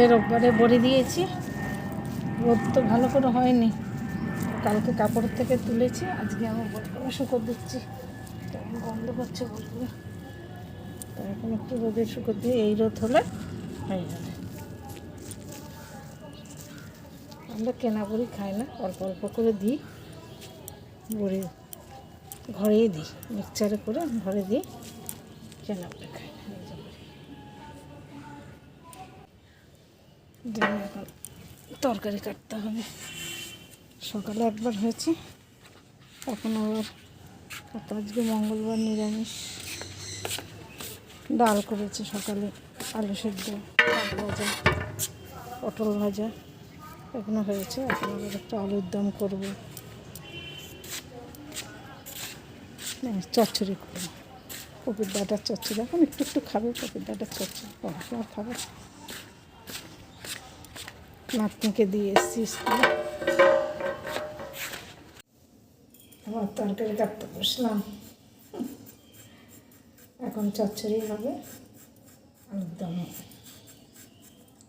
সে রোববারে বড়ি দিয়েছি। রোদ তো ভালো করে হয়নি। কালকে কাপড় থেকে তুলেছি, আজকে আমি বড়গুলো শুকো দিচ্ছি। কেমন গন্ধ করছে বড়গুলো এখন একটু রোদে শুকো দিয়ে এই রোদ হলে হয়ে যাবে। আমরা কেনা বড়ি খাই না, অল্প অল্প করে দিই। বড়ি ঘরেই দিই মিক্সচারে করে ঘরে দিই, কেনা বড়ি খাই। এখন তরকারি কাটতে হবে। সকালে একবার হয়েছে, এখন আবার আজকে মঙ্গলবার নিরামিষ। ডাল করেছে সকালে, আলু সেদ্ধ শাক ভাজা, পটল ভাজা, এখনও হয়েছে। এখন আবার একটু আলুর দম করব। চচ্চড়ি করব। কপির ডাটার চচ্চড়ি। এখন একটু একটু খাবে, কপির ডাটার চচ্চড়ি। পড়াশোনা খাবে নাতনিকে দিয়ে এসছি স্কুলে। আমার তরকারি কাটতে বসলাম। এখন চচ্চড়ি হবে, আলুর দম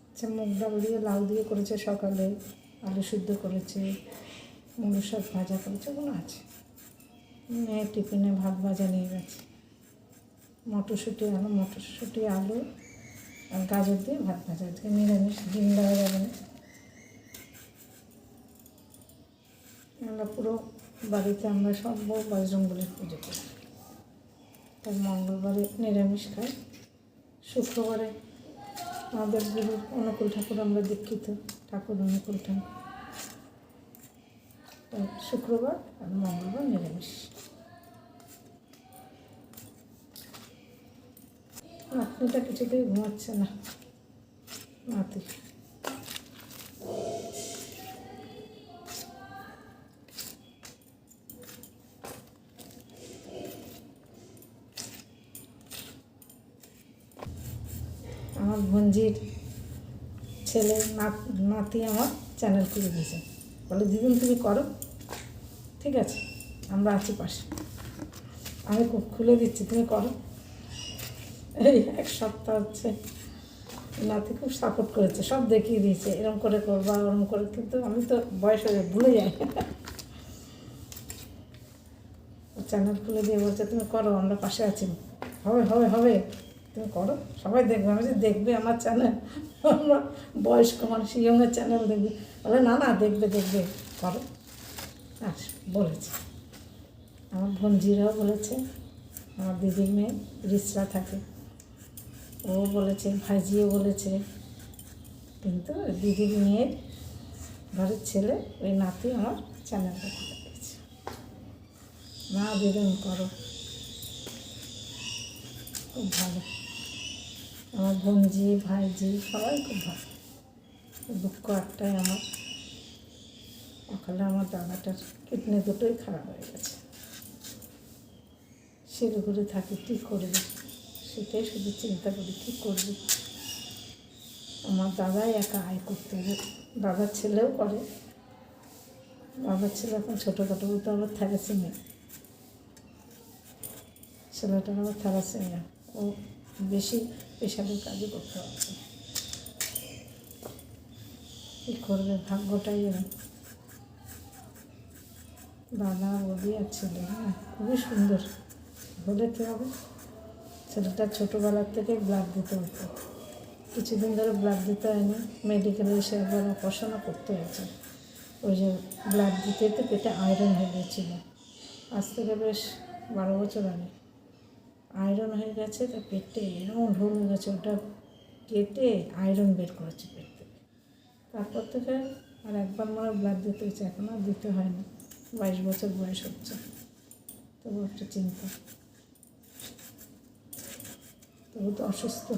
আচ্ছা মুগ ডাল দিয়ে, লাউ দিয়ে করেছে সকালে, আলু সিদ্ধ করেছে, মুলো শাক ভাজা করেছে, ওগুলো আছে। মেয়ে টিফিনে ভাত ভাজা নিয়ে গেছে। মটরশুঁটি আলু মটরশুঁটি, আলু আর গাজর দিয়ে ভাত ভাজা। আজকে নিরামিষ, ডিম দেওয়া যাবে না। আমরা পুরো বাড়িতে আমরা সব বজরঙ্গলির পুজো করি। তাই মঙ্গলবারে নিরামিষ খাই। শুক্রবারে আমাদের গুরু অনুকূল ঠাকুর আমরা দীক্ষিত, ঠাকুর অনুকূল ঠাকুর। শুক্রবার আর মঙ্গলবার নিরামিষ। আপনিটা কিছুতেই ঘুমাচ্ছে না। নাতি। ভঞ্জির ছেলে নাত- আমার চ্যানেল খুলে দিয়েছে। বলে, দিদিন, তুমি করো। ঠিক আছে, আমরা আছি পাশে। আমি খুলে দিচ্ছি, তুমি করো। এই এক সপ্তাহ হচ্ছে নাতি খুব সাপোর্ট করেছে, সব দেখিয়ে দিয়েছে, এরম করে করবা, ওরম করে, কিন্তু আমি তো বয়স হয়ে ভুলে যাই। চ্যানেল খুলে দিয়ে বলছে, তুমি করো, আমরা পাশে আছি। হবে হবে হবে। তুমি করো, সবাই দেখবে। আমি যে দেখবে আমার চ্যানেল আমরা বয়স্ক মানুষ ইয়ংয়ের চ্যানেল দেখবে। বলে, না না, দেখবে দেখবে, করো। আর বলেছে। আমার ভঞ্জিরাও বলেছে, আমার দিদির মেয়ে রিসরা থাকে। ও বলেছে, ভাইজিও বলেছে। কিন্তু দিদির মেয়ের ঘরের ছেলে, ওই নাতি আমার চ্যানেল দেখতে না দিদিন করো। খুব ভালো। আমার বোনজি, ভাইজি সবাই খুব ভালো। দুঃখ একটাই আমার। সকালে আমার দাদাটার কিডনি দুটোই খারাপ হয়ে গেছে। শিলিগুড়ি থাকি কী করবে? সেটাই শুধু চিন্তা করি, কী করবে? আমার দাদাই একা আয় করতে হবে। দাদার ছেলেও করে। বাবার ছেলে এখন ছোটোখাটো বলতে আবার থ্যালাসেমিয়া। ছেলেটার আবার থ্যালাসেমিয়া। ও বেশি পেশাবের কাজই করতে পারছে। কী করবে? ভাগ্যটাই দাদা বৌদি আর ছেলে হ্যাঁ? খুবই সুন্দর। হলে কী হবে? ছেলেটা ছোটোবেলার থেকে ব্লাড দিতে হতো। কিছুদিন ধরে ব্লাড দিতে হয়নি। মেডিকেলে এসে একবার অপারেশনও করতে হয়েছে। ওই যে ব্লাড দিতে দিতে পেটে আয়রন হয়ে গেছিল আজ থেকে বেশ বারো বছর আগে। আয়রন হয়ে গেছে, তা পেটে এরকম ঢোল হয়ে গেছে, ওটা কেটে আয়রন বের করেছে পেট। থেকে তারপর থেকে আর একবার মনে ব্লাড দিতে হয়েছে, এখন আর দিতে হয় না বাইশ বছর বয়স হচ্ছে, তবু একটা চিন্তা। তবু তো অসুস্থ।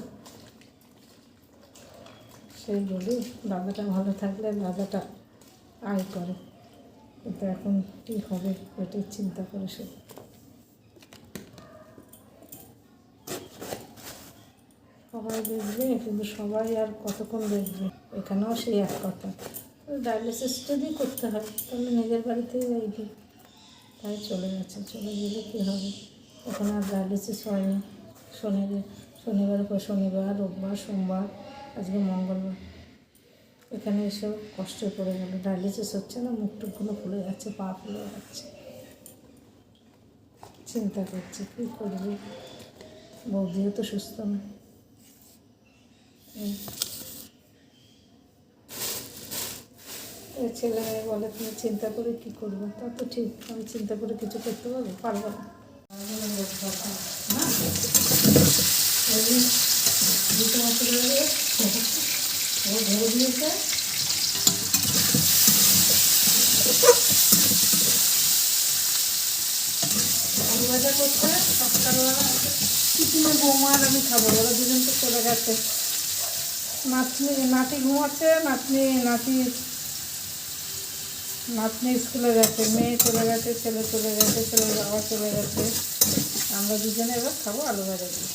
সেই বলি, দাদাটা ভালো থাকলে দাদাটা আয় করে। কিন্তু এখন কী হবে ওইটাই চিন্তা করে সে। সবাই দেখবে, কিন্তু সবাই আর কতক্ষণ দেখবে? এখানেও সেই এক কথা। ডায়ালিসিস যদি করতে হয়, তাহলে নিজের বাড়িতেই যাইবি তাই চলে গেছে, চলে গেলে কী হবে? ওখানে আর ডায়ালিসিস হয়নি। শনিবার শনিবার পর শনিবার, রোববার, সোমবার, আজকে মঙ্গলবার। এখানে এসে কষ্ট পড়ে গেল। ডায়ালিসিস হচ্ছে না মুখ টুকগুলো ফুলে যাচ্ছে, পা ফুলে যাচ্ছে। চিন্তা করছে, কী করবি? বৌদিও তো সুস্থ না। ছেলে বলে, তুমি চিন্তা করে কী করব? তা তো ঠিক, আমি চিন্তা করে কিছু করতে পারব? পারব না। করতে সকালবেলা টিফিনে বৌমা আর আমি খাব? ওরা দুজন তো চলে গেছে। নাতনি, নাতি ঘুমাচ্ছে, নাতনি, নাতি, নাতনি স্কুলে গেছে, মেয়ে চলে গেছে, ছেলে চলে গেছে, ছেলের বাবা চলে গেছে। আমরা দুজনে এবার খাব আলু ভাজা দিয়ে।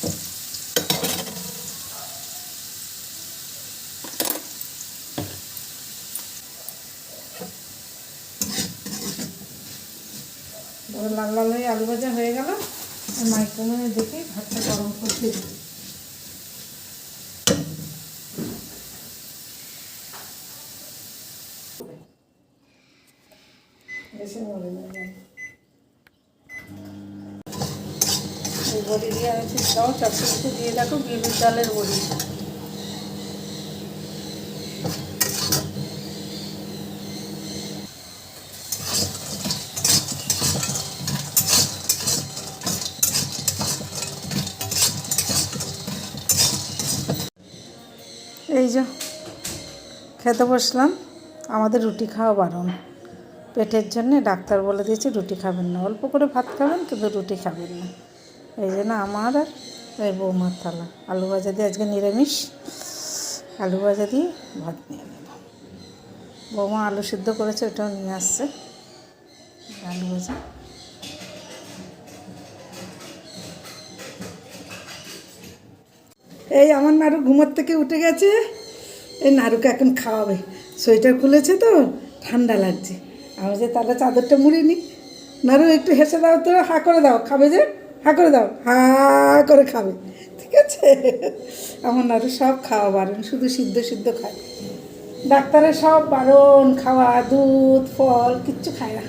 লাল লাল হয়ে আলু ভাজা হয়ে গেল। মাইক্রোওভেনে দেখি ভাতটা গরম করতে দিই। এসে মরে। এই বড়ি দিয়ে দাও চটচড়িতে দিয়ে দেখো বিউলির ডালের বড়ি। এই যে, খেতে বসলাম। আমাদের রুটি খাওয়া বারণ। পেটের জন্য ডাক্তার বলে দিয়েছে, রুটি খাবেন না। অল্প করে ভাত খাবেন, কিন্তু রুটি খাবেন না। এই জন্য আমার আর এই বৌমার থালা। আলু ভাজা দিয়ে আজকে নিরামিষ। আলু ভাজা দিয়ে ভাত নিয়ে নেব। বৌমা আলু সিদ্ধ করেছে, ওটাও নিয়ে আসছে। আলু ভাজা। এই আমার নাড়ু ঘুমোর থেকে উঠে গেছে। এই নাড়ুকে এখন খাওয়াবে। সোয়েটার খুলেছে তো, ঠান্ডা লাগছে। আমি যে তাহলে চাদরটা মুড়ে নি নাড়ু একটু হেসে দাও তো, হা করে দাও, খাবে যে? হা করে দাও, হা করে খাবে, ঠিক আছে? আমার নাড়ু সব খাওয়া বারণ, শুধু সিদ্ধ সিদ্ধ খায়। ডাক্তারের সব বারণ, খাওয়া, দুধ, ফল, কিচ্ছু খায় না।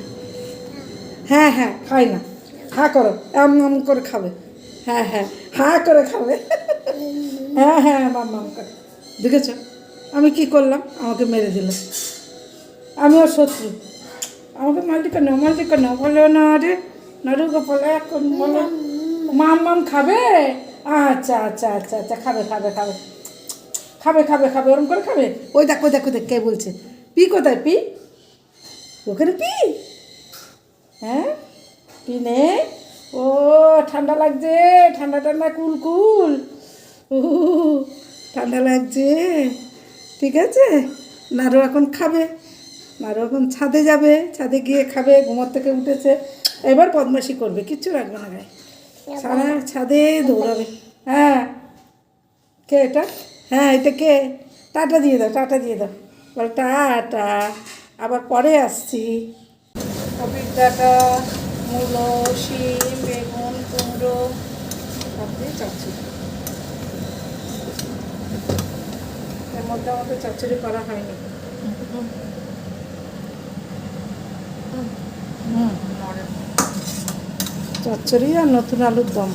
হ্যাঁ হ্যাঁ খায় না। হা করো এম এম করে খাবে। হ্যাঁ হ্যাঁ হা করে খাবে। হ্যাঁ হ্যাঁ মাম মাম করে। দেখেছ? আমি কি করলাম? আমাকে মেরে দিল। আমি ওর শত্রু। আমাকে মাল্টি কেন মাল্টি কেন বলো না রে। নাড়ু গোপাল এখন বলো। মাম মাম খাবে? আচ্ছা আচ্ছা আচ্ছা আচ্ছা খাবে খাবে খাবে। খাবে খাবে খাবে, ওরম করে খাবে? ওই দেখো দেখো, দেখ, কে বলছে? পি কোথায়, পি? ওখানে পি? হ্যাঁ? পি নে ও, ঠান্ডা লাগছে ঠান্ডা ঠান্ডা কুল কুল। ঠান্ডা লাগছে। ঠিক আছে? নাড়ু এখন খাবে। নাড়ু এখন ছাদে যাবে, ছাদে গিয়ে খাবে, ঘুমোর থেকে উঠেছে। এবার বদমাশি করবে, কিচ্ছু রাখবে না গায়ে। সারা ছাদে দৌড়াবে। হ্যাঁ। কে এটা? হ্যাঁ এটা কে? টাটা দিয়ে দাও, টাটা দিয়ে দাও। বল, টাটা। আবার পরে আসছি। কপির মূলো, শিম, বেগুন, কুমড়ো, সব দিয়ে মধ্যে আমাদের চচ্চড়ি করা হয়নি। চচ্চড়ি আর নতুন আলুর দম।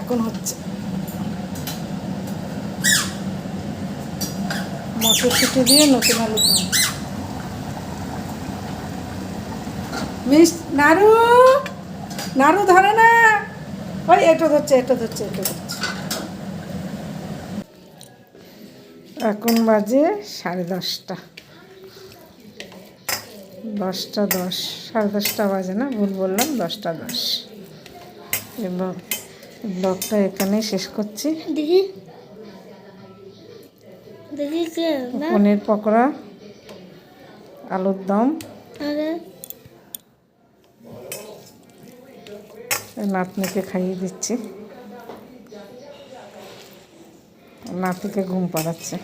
এখন হচ্ছে। মটরশুঁটি দিয়ে নতুন আলুর দম। মিস নাড়ু নাড়ু ধরে না! ওই, এটা ধরছে এটা ধরছে এটা ধরছে। এখন বাজে সাড়ে দশটা। দশটা দশ সাড়ে দশটা বাজে না? ভুল বললাম দশটা দশ। এবং ব্লগটা এখানেই শেষ করছি। পনির পকোড়া আলুর দম নাতনিকে খাইয়ে দিচ্ছি। নাতিকে ঘুম পাড়াচ্ছে।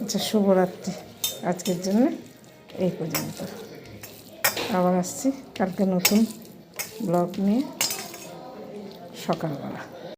আচ্ছা শুভরাত্রি আজকের জন্য। এই পর্যন্ত। আবার আসছি। কালকে নতুন ব্লগ নিয়ে। সকালবেলা।